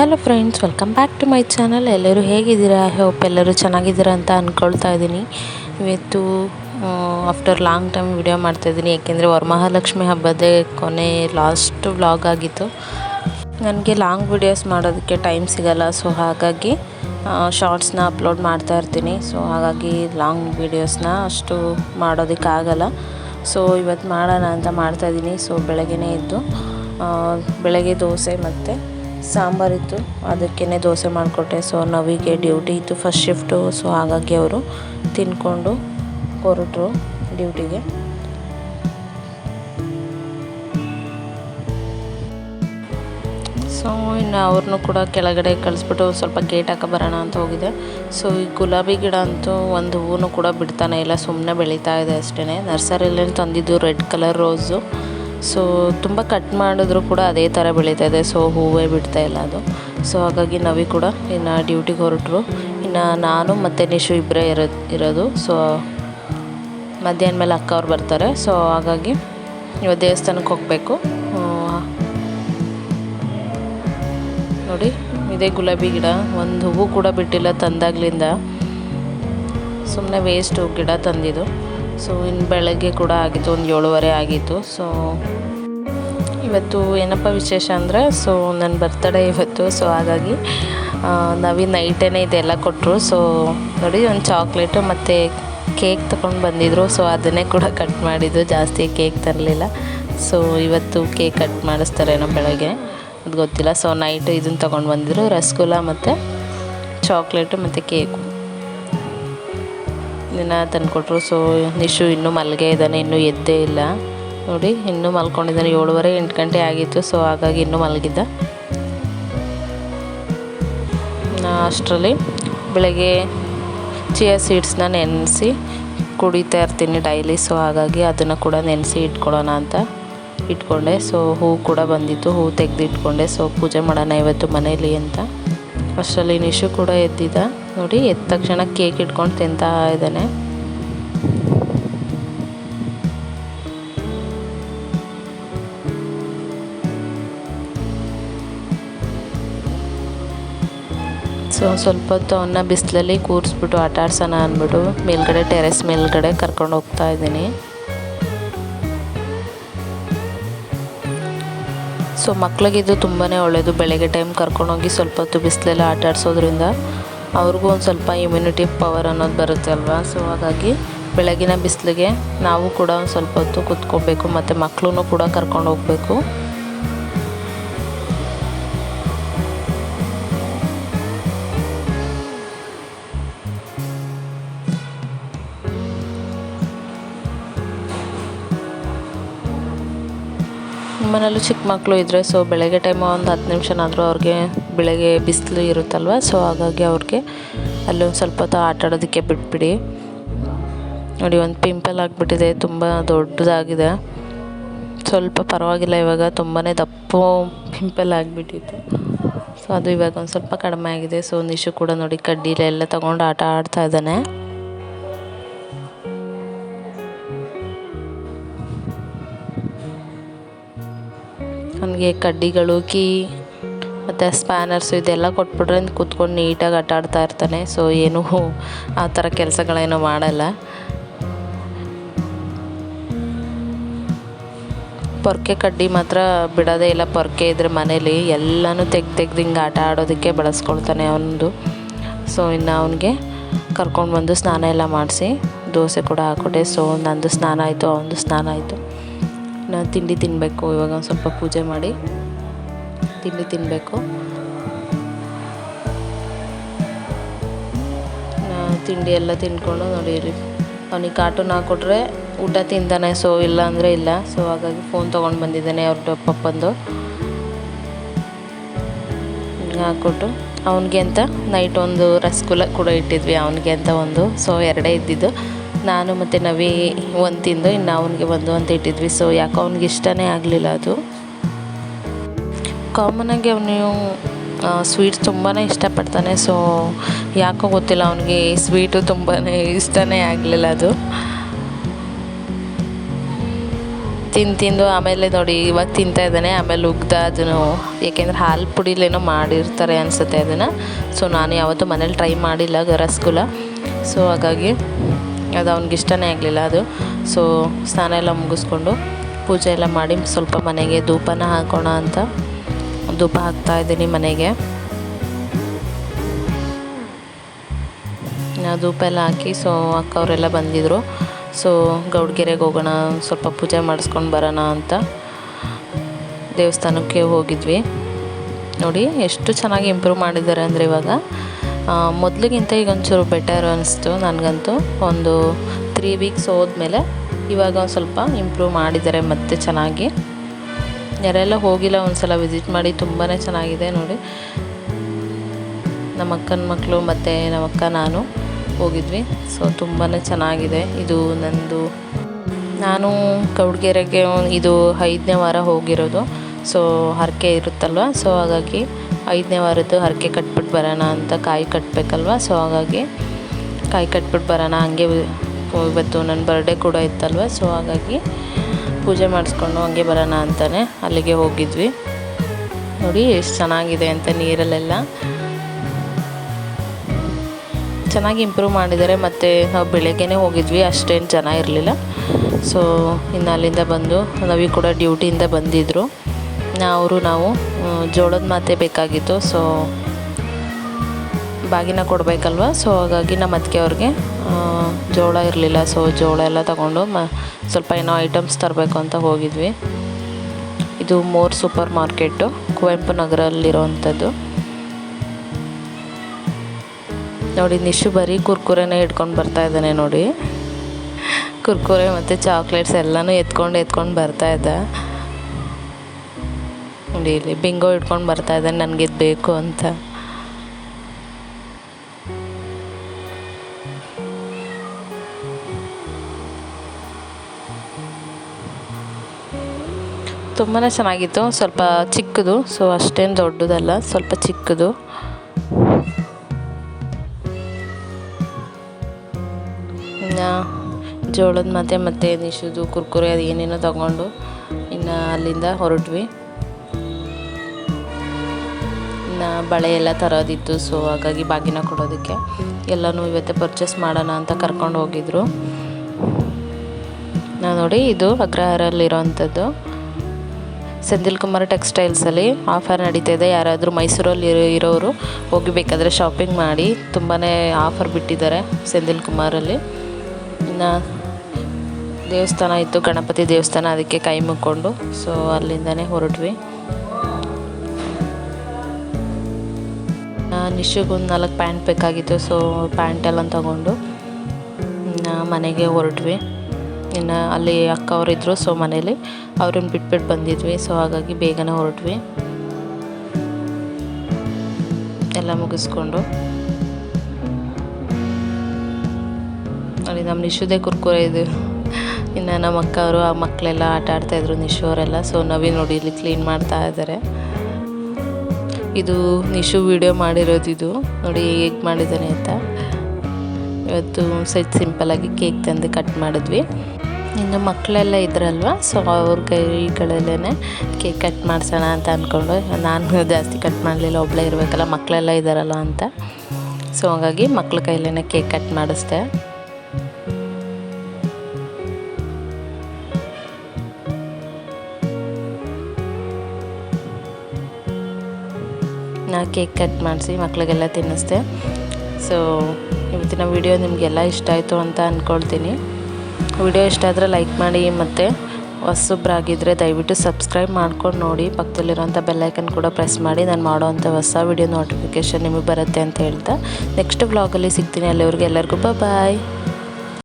Hello friends welcome back to my channel ಎಲ್ಲರೂ ಹೇಗಿದ್ದೀರಾ? Hope ಎಲ್ಲರೂ ಚೆನ್ನಾಗಿದ್ದೀರಾ ಅಂತ ಅಂದ್ಕೊಳ್ತಾ ಇದ್ದೀನಿ. ಇವತ್ತು ಆಫ್ಟರ್ ಲಾಂಗ್ ಟೈಮ್ ವಿಡಿಯೋ ಮಾಡ್ತಾಯಿದ್ದೀನಿ ಯಾಕೆಂದರೆ ವರಮಹಾಲಕ್ಷ್ಮಿ ಹಬ್ಬದೇ ಕೊನೆ ಲಾಸ್ಟ್ ವ್ಲಾಗ್ ಆಗಿತ್ತು. ನನಗೆ ಲಾಂಗ್ ವಿಡಿಯೋಸ್ ಮಾಡೋದಕ್ಕೆ ಟೈಮ್ ಸಿಗಲ್ಲ. ಸೊ ಹಾಗಾಗಿ ಶಾರ್ಟ್ಸ್ನ ಅಪ್ಲೋಡ್ ಮಾಡ್ತಾ ಇರ್ತೀನಿ. ಸೊ ಹಾಗಾಗಿ ಲಾಂಗ್ ವಿಡಿಯೋಸ್ನ ಅಷ್ಟು ಮಾಡೋದಕ್ಕಾಗಲ್ಲ. ಸೊ ಇವತ್ತು ಮಾಡೋಣ ಅಂತ ಮಾಡ್ತಾಯಿದ್ದೀನಿ ಸೊ ಬೆಳಗ್ಗೆ ಇದ್ದು ಬೆಳಗ್ಗೆ ದೋಸೆ ಮತ್ತು ಸಾಂಬಾರಿತ್ತು ಅದಕ್ಕೇ ದೋಸೆ ಮಾಡಿಕೊಟ್ಟೆ. ಸೊ ನವಿಗೆ ಡ್ಯೂಟಿ ಇತ್ತು ಫಸ್ಟ್ ಶಿಫ್ಟು ಸೊ ಹಾಗಾಗಿ ಅವರು ತಿಂದ್ಕೊಂಡು ಹೊರಟರು ಡ್ಯೂಟಿಗೆ ಸೊ ಇನ್ನು ಅವ್ರನ್ನೂ ಕೂಡ ಕೆಳಗಡೆ ಕಳಿಸ್ಬಿಟ್ಟು ಸ್ವಲ್ಪ ಗೇಟ್ ಹಾಕೋ ಬರೋಣ ಅಂತ ಹೋಗಿದೆ. ಸೊ ಈ ಗುಲಾಬಿ ಗಿಡ ಅಂತೂ ಒಂದು ಹೂವು ಕೂಡ ಬಿಡ್ತಾನೆ ಇಲ್ಲ. ಸುಮ್ಮನೆ ಬೆಳೀತಾ ಇದೆ ಅಷ್ಟೇ ನರ್ಸರಿಯಲ್ಲಿ ತಂದಿದ್ದು ರೆಡ್ ಕಲರ್ ರೋಸು ಸೊ ತುಂಬ ಕಟ್ ಮಾಡಿದ್ರು ಕೂಡ ಅದೇ ಥರ ಬೆಳೀತಾ ಇದೆ. ಸೊ ಹೂವೇ ಬಿಡ್ತಾ ಇಲ್ಲ ಅದು. ಸೊ ಹಾಗಾಗಿ ನವಿ ಕೂಡ ಇನ್ನು ಡ್ಯೂಟಿಗೆ ಹೊರಟರು. ಇನ್ನು ನಾನು ಮತ್ತು ನಿಶು ಇಬ್ಬರೇ ಇರೋ, ಇರೋದು. ಸೊ ಮಧ್ಯಾಹ್ನ ಮೇಲೆ ಅಕ್ಕ ಅವ್ರು ಬರ್ತಾರೆ. ಸೊ ಹಾಗಾಗಿ ಇವತ್ತು ದೇವಸ್ಥಾನಕ್ಕೆ ಹೋಗಬೇಕು. ನೋಡಿ, ಇದೇ ಗುಲಾಬಿ ಗಿಡ. ಒಂದು ಹೂವು ಕೂಡ ಬಿಟ್ಟಿಲ್ಲ ತಂದಾಗ್ಲಿಂದ. ಸುಮ್ಮನೆ ವೇಸ್ಟು ಗಿಡ ತಂದಿದ್ದು. ಸೊ ಇನ್ನು ಬೆಳಗ್ಗೆ ಕೂಡ ಆಗಿತ್ತು, ಒಂದು ಏಳುವರೆ ಆಗಿತ್ತು. ಸೊ ಇವತ್ತು ಏನಪ್ಪ ವಿಶೇಷ ಅಂದರೆ ಸೊ ನನ್ನ ಬರ್ತಡೇ ಇವತ್ತು. ಸೊ ಹಾಗಾಗಿ ನಾವೀ ನೈಟೇ ಇದೆಲ್ಲ ಕೊಟ್ಟರು ಸೊ ನೋಡಿ, ಒಂದು ಚಾಕ್ಲೇಟು ಮತ್ತು ಕೇಕ್ ತೊಗೊಂಡು ಬಂದಿದ್ರು. ಸೊ ಅದನ್ನೇ ಕೂಡ ಕಟ್ ಮಾಡಿದ್ದು. ಜಾಸ್ತಿ ಕೇಕ್ ತರಲಿಲ್ಲ. ಸೊ ಇವತ್ತು ಕೇಕ್ ಕಟ್ ಮಾಡಿಸ್ತಾರೇನೋ ಬೆಳಗ್ಗೆ. ಅದು ಗೊತ್ತಿಲ್ಲ. ಸೊ ನೈಟ್ ಇದನ್ನು ತೊಗೊಂಡು ಬಂದಿದ್ರು. ರಸಗುಲ್ಲ ಮತ್ತು ಚಾಕ್ಲೇಟು ಮತ್ತು ಕೇಕು ಇದನ್ನು ತಂದುಕೊಟ್ರು. ಸೊ ನಿಶು ಇನ್ನೂ ಮಲ್ಗೆ ಇದ್ದಾನೆ, ಇನ್ನೂ ಎದ್ದೇ ಇಲ್ಲ. ನೋಡಿ, ಇನ್ನೂ ಮಲ್ಕೊಂಡಿದ್ದಾನೆ. ಏಳುವರೆ ಎಂಟು ಗಂಟೆ ಆಗಿತ್ತು ಸೊ ಹಾಗಾಗಿ ಇನ್ನೂ ಮಲಗಿದ್ದ. ಅಷ್ಟರಲ್ಲಿ ಬೆಳಗ್ಗೆ ಚಿಯಾ ಸೀಡ್ಸ್ನ ನೆನೆಸಿ ಕುಡಿತಾ ಇರ್ತೀನಿ ಡೈಲಿ. ಸೊ ಹಾಗಾಗಿ ಅದನ್ನು ಕೂಡ ನೆನೆಸಿ ಇಟ್ಕೊಳ್ಳೋಣ ಅಂತ ಇಟ್ಕೊಂಡೆ. ಸೊ ಹೂವು ಕೂಡ ಬಂದಿತ್ತು. ಹೂವು ತೆಗೆದು ಇಟ್ಕೊಂಡೆ ಸೊ ಪೂಜೆ ಮಾಡೋಣ ಇವತ್ತು ಮನೇಲಿ ಅಂತ. ಅಷ್ಟರಲ್ಲಿ ನಿಶು ಕೂಡ ಎದ್ದಿದ್ದ. ನೋಡಿ, ಎದ್ದ ತಕ್ಷಣ ಕೇಕ್ ಇಟ್ಕೊಂಡು ತಿಂತಾ ಇದ್ದಾನೆ. ಸೊ, ಸ್ವಲ್ಪ ಹೊತ್ತು ಅವನ್ನ ಬಿಸಿಲಲ್ಲಿ ಕೂರಿಸ್ಬಿಟ್ಟು ಆಟ ಆಡ್ಸೋಣ ಅಂದ್ಬಿಟ್ಟು ಮೇಲ್ಗಡೆ, ಟೆರೆಸ್ ಮೇಲ್ಗಡೆ ಕರ್ಕೊಂಡು ಹೋಗ್ತಾ ಇದ್ದೀನಿ. ಸೊ, ಮಕ್ಳಿಗಿದು ತುಂಬಾ ಒಳ್ಳೆಯದು ಬೆಳಗ್ಗೆ ಟೈಮ್ ಕರ್ಕೊಂಡೋಗಿ ಸ್ವಲ್ಪ ಹೊತ್ತು ಬಿಸಿಲೆಲ್ಲ ಆಟ ಆಡಿಸೋದ್ರಿಂದ ಅವ್ರಿಗೂ ಒಂದು ಸ್ವಲ್ಪ ಇಮ್ಯುನಿಟಿ ಪವರ್ ಅನ್ನೋದು ಬರುತ್ತೆ ಅಲ್ವಾ? ಸೊ ಹಾಗಾಗಿ ಬೆಳಗಿನ ಬಿಸಿಲಿಗೆ ನಾವು ಕೂಡ ಒಂದು ಸ್ವಲ್ಪ ಹೊತ್ತು ಕೂತ್ಕೋಬೇಕು, ಮತ್ತು ಮಕ್ಕಳೂ ಕೂಡ ಕರ್ಕೊಂಡು ಹೋಗಬೇಕು. ಮನೇಲೂ ಚಿಕ್ಕ ಮಕ್ಕಳು ಇದ್ದರೆ ಸೊ ಬೆಳಗ್ಗೆ ಟೈಮ್ ಒಂದು ಹತ್ತು ನಿಮಿಷನಾದರೂ ಅವ್ರಿಗೆ ಬೆಳಗ್ಗೆ ಬಿಸಿಲು ಇರುತ್ತಲ್ವ ಸೊ ಹಾಗಾಗಿ ಅವ್ರಿಗೆ ಅಲ್ಲೊಂದು ಸ್ವಲ್ಪ ಹೊತ್ತು ಆಟ ಆಡೋದಕ್ಕೆ ಬಿಟ್ಬಿಡಿ. ನೋಡಿ, ಒಂದು ಪಿಂಪಲ್ ಆಗಿಬಿಟ್ಟಿದೆ, ತುಂಬ ದೊಡ್ಡದಾಗಿದೆ. ಸ್ವಲ್ಪ ಪರವಾಗಿಲ್ಲ ಇವಾಗ ತುಂಬಾ ದಪ್ಪ ಪಿಂಪಲ್ ಆಗಿಬಿಟ್ಟಿತ್ತು. ಸೊ ಅದು ಇವಾಗ ಒಂದು ಸ್ವಲ್ಪ ಕಡಿಮೆ ಆಗಿದೆ ಸೊ ನಿಶು ಕೂಡ ನೋಡಿ, ಕಡ್ಡಿಲೆಲ್ಲ ತೊಗೊಂಡು ಆಟ ಆಡ್ತಾ ಇದ್ದಾನೆ. ಅವನಿಗೆ ಕಡ್ಡಿಗಳು, ಕೀ, ಮತ್ತು ಸ್ಪ್ಯಾನರ್ಸು ಇದೆಲ್ಲ ಕೊಟ್ಬಿಟ್ರೆ ಕೂತ್ಕೊಂಡು ನೀಟಾಗಿ ಆಟ ಆಡ್ತಾ ಇರ್ತಾನೆ. ಸೊ ಏನೂ ಆ ಥರ ಕೆಲಸಗಳೇನು ಮಾಡಲ್ಲ. ಪೊರ್ಕೆ ಕಡ್ಡಿ ಮಾತ್ರ ಬಿಡೋದೇ ಇಲ್ಲ. ಪೊರ್ಕೆ ಇದ್ರೆ ಮನೇಲಿ ಎಲ್ಲನೂ ತೆಗ್ದು ತೆಗ್ದು ಹಿಂಗೆ ಆಟ ಆಡೋದಕ್ಕೆ ಬಳಸ್ಕೊಳ್ತಾನೆ ಅವನದು. ಸೊ ಇನ್ನು ಅವನಿಗೆ ಕರ್ಕೊಂಡು ಬಂದು ಸ್ನಾನ ಎಲ್ಲ ಮಾಡಿಸಿ, ದೋಸೆ ಕೂಡ ಹಾಕ್ಕೊಟ್ಟೆ ಸೊ ನಂದು ಸ್ನಾನ ಆಯಿತು, ಅವನದು ಸ್ನಾನ ಆಯಿತು. ನಾನು ತಿಂಡಿ ತಿನ್ನಬೇಕು ಇವಾಗ ಒಂದು ಸ್ವಲ್ಪ ಪೂಜೆ ಮಾಡಿ. ತಿಂಡಿ ತಿನ್ನಬೇಕು ತಿಂಡಿ ಎಲ್ಲ ತಿನ್ಕೊಂಡು ನೋಡಿ ಅವನಿಗೆ ಕಾರ್ಟೂನ್ ಹಾಕ್ಕೊಟ್ರೆ ಊಟ ತಿಂತಾನೆ ಸೊ ಇಲ್ಲ ಅಂದರೆ ಇಲ್ಲ. ಸೊ ಹಾಗಾಗಿ ಫೋನ್ ತೊಗೊಂಡು ಬಂದಿದ್ದಾನೆ ಅವ್ರ ಪಪ್ಪಂದು. ಹಾಕ್ಕೊಟ್ಟು ಅವನಿಗೆ ಅಂತ ನೈಟ್ ಒಂದು ರಸಗುಲ್ಲ ಕೂಡ ಇಟ್ಟಿದ್ವಿ, ಅವನಿಗೆ ಅಂತ ಒಂದು. ಸೊ ಎರಡೇ ಇದ್ದಿದ್ದು. ನಾನು ಮತ್ತು ನವಿ ಒಂದು ತಿಂದು ಇನ್ನು ಅವನಿಗೆ ಒಂದು ಅಂತ ಇಟ್ಟಿದ್ವಿ. ಸೊ ಯಾಕೋ ಅವ್ನಿಗೆ ಇಷ್ಟನೇ ಆಗಲಿಲ್ಲ ಅದು. ಕಾಮನಾಗಿ ಅವನು ಸ್ವೀಟ್ಸ್ ತುಂಬಾ ಇಷ್ಟಪಡ್ತಾನೆ. ಸೊ ಯಾಕೋ ಗೊತ್ತಿಲ್ಲ, ಅವನಿಗೆ ಸ್ವೀಟು ತುಂಬಾ ಇಷ್ಟನೇ ಆಗಲಿಲ್ಲ ಅದು. ತಿಂದು ತಿಂದು ಆಮೇಲೆ ನೋಡಿ, ಇವಾಗ ತಿಂತಾ ಇದ್ದಾನೆ. ಆಮೇಲೆ ಉಗ್ದ ಅದನ್ನು, ಏಕೆಂದರೆ ಹಾಲು ಪುಡಿಲೇನೋ ಮಾಡಿರ್ತಾರೆ ಅನಿಸುತ್ತೆ ಅದನ್ನು. ಸೊ ನಾನು ಯಾವತ್ತೂ ಮನೇಲಿ ಟ್ರೈ ಮಾಡಿಲ್ಲ ರಸಗುಲ್ಲ ಸೊ ಹಾಗಾಗಿ ಅದು ಅವ್ನಿಗೆ ಇಷ್ಟನೇ ಆಗಲಿಲ್ಲ ಅದು. ಸೊ ಸ್ನಾನ ಎಲ್ಲ ಮುಗಿಸ್ಕೊಂಡು ಪೂಜೆ ಎಲ್ಲ ಮಾಡಿ ಸ್ವಲ್ಪ ಮನೆಗೆ ಧೂಪನ ಹಾಕೋಣ ಅಂತ ಧೂಪ ಹಾಕ್ತಾ ಇದ್ದೀನಿ ಮನೆಗೆ. ಧೂಪ ಎಲ್ಲ ಹಾಕಿ ಸೊ ಅಕ್ಕವರೆಲ್ಲ ಬಂದಿದ್ದರು ಸೊ ಗೌಡ್ಗೆರೆಗೆ ಹೋಗೋಣ, ಸ್ವಲ್ಪ ಪೂಜೆ ಮಾಡಿಸ್ಕೊಂಡು ಬರೋಣ ಅಂತ ದೇವಸ್ಥಾನಕ್ಕೆ ಹೋಗಿದ್ವಿ. ನೋಡಿ, ಎಷ್ಟು ಚೆನ್ನಾಗಿ ಇಂಪ್ರೂವ್ ಮಾಡಿದ್ದಾರೆ ಅಂದರೆ ಇವಾಗ. ಮೊದಲಿಗಿಂತ ಈಗ ಒಂಚೂರು ಬೆಟರ್ ಅನಿಸ್ತು ನನಗಂತೂ. ಒಂದು ತ್ರೀ ವೀಕ್ಸ್ ಹೋದ್ಮೇಲೆ ಇವಾಗ ಒಂದು ಸ್ವಲ್ಪ ಇಂಪ್ರೂವ್ ಮಾಡಿದ್ದಾರೆ ಮತ್ತೆ ಚೆನ್ನಾಗಿ. ಯಾರೆಲ್ಲ ಹೋಗಿಲ್ಲ ಒಂದ್ಸಲ ವಿಸಿಟ್ ಮಾಡಿ ತುಂಬಾ ಚೆನ್ನಾಗಿದೆ ನೋಡಿ. ನಮ್ಮ ಅಕ್ಕನ ಮಕ್ಕಳು ಮತ್ತು ನಮ್ಮ ಅಕ್ಕ ನಾನು ಹೋಗಿದ್ವಿ. ಸೊ ತುಂಬಾ ಚೆನ್ನಾಗಿದೆ. ಇದು ನಂದು ನಾನು ಕೌಡ್ಗೆರೆಗೆ ಇದು ಐದನೇ ವಾರ ಹೋಗಿರೋದು. ಸೊ ಹರಕೆ ಇರುತ್ತಲ್ವ? ಸೊ ಹಾಗಾಗಿ ಐದನೇ ವಾರದ್ದು ಹರಕೆ ಕಟ್ಬಿಟ್ಟು ಬರೋಣ ಅಂತ ಕಾಯಿ ಕಟ್ಟಬೇಕಲ್ವ ಸೊ ಹಾಗಾಗಿ ಕಾಯಿ ಕಟ್ಬಿಟ್ಟು ಬರೋಣ. ಹಂಗೆ ಇವ- ಇವತ್ತು ನನ್ನ ಬರ್ಡೇ ಕೂಡ ಇತ್ತಲ್ವ? ಸೊ ಹಾಗಾಗಿ ಪೂಜೆ ಮಾಡಿಸ್ಕೊಂಡು ಹಂಗೆ ಬರೋಣ ಅಂತಲೇ ಅಲ್ಲಿಗೆ ಹೋಗಿದ್ವಿ. ನೋಡಿ, ಎಷ್ಟು ಚೆನ್ನಾಗಿದೆ ಅಂತ ನೀರಲ್ಲೆಲ್ಲ. ಚೆನ್ನಾಗಿ ಇಂಪ್ರೂವ್ ಮಾಡಿದ್ದಾರೆ. ಮತ್ತು ನಾವು ಬೆಳಗ್ಗೆನೇ ಹೋಗಿದ್ವಿ. ಅಷ್ಟೇನು ಜನ ಇರಲಿಲ್ಲ. ಸೊ ಇನ್ನು ಅಲ್ಲಿಂದ ಬಂದು ನವಿ ಕೂಡ ಡ್ಯೂಟಿಯಿಂದ ಬಂದಿದ್ದರು ಅವರು ನಾವು ಜೋಳದ ಮಾತೆ ಬೇಕಾಗಿತ್ತು, ಸೊ ಬಾಗಿನ ಕೊಡಬೇಕಲ್ವ? ಸೊ ಹಾಗಾಗಿ ನಮ್ಮ ಅತ್ತಿಗೆ ಅವ್ರಿಗೆ ಜೋಳ ಇರಲಿಲ್ಲ. ಸೊ ಜೋಳ ಎಲ್ಲ ತಗೊಂಡು ಮ, ಸ್ವಲ್ಪ ಏನೋ ಐಟಮ್ಸ್ ತರಬೇಕು ಅಂತ ಹೋಗಿದ್ವಿ. ಇದು ಮೋರ್ ಸೂಪರ್ ಮಾರ್ಕೆಟು ಕುವೆಂಪು ನಗರಲ್ಲಿರೋವಂಥದ್ದು. ನೋಡಿ, ನಿಶು ಬರೀ ಕುರ್ಕುರೆನೇ ಇಟ್ಕೊಂಡು ಬರ್ತಾ ಇದ್ದಾನೆ ನೋಡಿ. ಕುರ್ಕುರೆ ಮತ್ತು ಚಾಕ್ಲೇಟ್ಸ್ ಎಲ್ಲನೂ ಎತ್ಕೊಂಡು ಎತ್ಕೊಂಡು ಬರ್ತಾ ಇದ್ದ. ನೋಡಿ, ಇಲ್ಲಿ ಬಿಂಗೋ ಇಟ್ಕೊಂಡು ಬರ್ತಾ ಇದ್ದಾನೆ ನನಗೆ ಇದು ಬೇಕು ಅಂತ. ತುಂಬಾ ಚೆನ್ನಾಗಿತ್ತು, ಸ್ವಲ್ಪ ಚಿಕ್ಕದು, ಸೊ ಅಷ್ಟೇನು ದೊಡ್ಡದಲ್ಲ, ಸ್ವಲ್ಪ ಚಿಕ್ಕದು. ಇನ್ನು ಜೋಳದ ಮತ್ತೆ ಮತ್ತೆ ನಿಶುದು, ಕುರ್ಕುರೆ, ಅದು ಏನೇನೋ ತಗೊಂಡು ಇನ್ನು ಅಲ್ಲಿಂದ ಹೊರಟ್ವಿ. ಇನ್ನು ಬಳೆ ಎಲ್ಲ ತರೋದಿತ್ತು ಸೊ ಹಾಗಾಗಿ ಬಾಗಿನ ಕೊಡೋದಕ್ಕೆ ಎಲ್ಲನೂ ಇವತ್ತೇ ಪರ್ಚೇಸ್ ಮಾಡೋಣ ಅಂತ ಕರ್ಕೊಂಡು ಹೋಗಿದ್ರು. ನಾ ನೋಡಿ ಇದು ಅಗ್ರಹಾರಲ್ಲಿರೋವಂಥದ್ದು. ಸೆಂದಿಲ್ ಕುಮಾರ್ ಟೆಕ್ಸ್ಟೈಲ್ಸಲ್ಲಿ ಆಫರ್ ನಡೀತಾ ಇದೆ. ಯಾರಾದರೂ ಮೈಸೂರಲ್ಲಿ ಇರೋ, ಇರೋರು ಹೋಗಿ ಬೇಕಾದರೆ ಶಾಪಿಂಗ್ ಮಾಡಿ ತುಂಬಾ ಆಫರ್ ಬಿಟ್ಟಿದ್ದಾರೆ ಸೆಂದಿಲ್ ಕುಮಾರಲ್ಲಿ ಇನ್ನು ದೇವಸ್ಥಾನ ಇತ್ತು, ಗಣಪತಿ ದೇವಸ್ಥಾನ ಅದಕ್ಕೆ ಕೈ ಮುಕ್ಕೊಂಡು ಸೊ ಅಲ್ಲಿಂದನೇ ಹೊರಟ್ವಿ. ನಿಶಿಗೊಂದು ನಾಲ್ಕು ಪ್ಯಾಂಟ್ ಬೇಕಾಗಿತ್ತು ಸೊ ಪ್ಯಾಂಟ್ ಎಲ್ಲ ತಗೊಂಡು ಮನೆಗೆ ಹೊರಟ್ವಿ. ಇನ್ನು ಅಲ್ಲಿ ಅಕ್ಕ ಅವರಿದ್ದರು ಸೊ ಮನೇಲಿ ಅವ್ರನ್ನ ಬಿಟ್ಬಿಟ್ಟು ಬಂದಿದ್ವಿ ಸೊ ಹಾಗಾಗಿ ಬೇಗನೆ ಹೊರಟ್ವಿ. ಎಲ್ಲ ಮುಗಿಸ್ಕೊಂಡು. ಅಲ್ಲಿ ನಮ್ಮ ನಿಶುದೇ ಕುರ್ಕುರೆ ಇದು. ಇನ್ನು ನಮ್ಮ ಅಕ್ಕ ಅವರು, ಆ ಮಕ್ಕಳೆಲ್ಲ ಆಟ ಆಡ್ತಾಯಿದ್ರು ನಿಶು ಅವರೆಲ್ಲ ಸೊ ನವಿ ನೋಡಿ ಇಲ್ಲಿ ಕ್ಲೀನ್ ಮಾಡ್ತಾ ಇದ್ದಾರೆ. ಇದು ನಿಶು ವಿಡಿಯೋ ಮಾಡಿರೋದು ಇದು. ನೋಡಿ ಹೇಗೆ ಮಾಡಿದ್ದಾನೆ ಅಂತ. ಇವತ್ತು ಸೈಜ್ ಸಿಂಪಲಾಗಿ ಕೇಕ್ ತಂದು ಕಟ್ ಮಾಡಿದ್ವಿ. ಇನ್ನು ಮಕ್ಕಳೆಲ್ಲ ಇದ್ರಲ್ವ? ಸೊ ಅವ್ರ ಕೈಗಳಲ್ಲೇ ಕೇಕ್ ಕಟ್ ಮಾಡ್ಸೋಣ ಅಂತ ಅಂದ್ಕೊಂಡು ನಾನು ಜಾಸ್ತಿ ಕಟ್ ಮಾಡಲಿಲ್ಲ ಒಬ್ಬಳೇ ಇರಬೇಕಲ್ಲ, ಮಕ್ಕಳೆಲ್ಲ ಇದ್ದಾರಲ್ಲ ಅಂತ. ಸೊ ಹಾಗಾಗಿ ಮಕ್ಕಳ ಕೈಲೇ ಕೇಕ್ ಕಟ್ ಮಾಡಿಸ್ದೆ. ಕೇಕ್ ಕಟ್ ಮಾಡಿಸಿ ಮಕ್ಕಳಿಗೆಲ್ಲ ತಿನ್ನಿಸ್ದೆ. ಸೊ ಇವತ್ತಿನ ವಿಡಿಯೋ ನಿಮಗೆಲ್ಲ ಇಷ್ಟ ಆಯಿತು ಅಂತ ಅಂದ್ಕೊಳ್ತೀನಿ ವಿಡಿಯೋ ಇಷ್ಟ ಆದರೆ ಲೈಕ್ ಮಾಡಿ ಮತ್ತು ಹೊಸಬ್ರಾಗಿದ್ದರೆ ದಯವಿಟ್ಟು ಸಬ್ಸ್ಕ್ರೈಬ್ ಮಾಡ್ಕೊಂಡು ನೋಡಿ. ಪಕ್ಕದಲ್ಲಿರೋಂಥ ಬೆಲ್ಲೈಕನ್ ಕೂಡ ಪ್ರೆಸ್ ಮಾಡಿ. ನಾನು ಮಾಡೋವಂಥ ಹೊಸ ವಿಡಿಯೋ ನೋಟಿಫಿಕೇಷನ್ ನಿಮಗೆ ಬರುತ್ತೆ ಅಂತ ಹೇಳ್ತಾ. ನೆಕ್ಸ್ಟ್ ವ್ಲಾಗಲ್ಲಿ ಸಿಗ್ತೀನಿ. ಅಲ್ಲಿವ್ರಿಗೆ ಎಲ್ಲರಿಗೂ ಬಾಯ್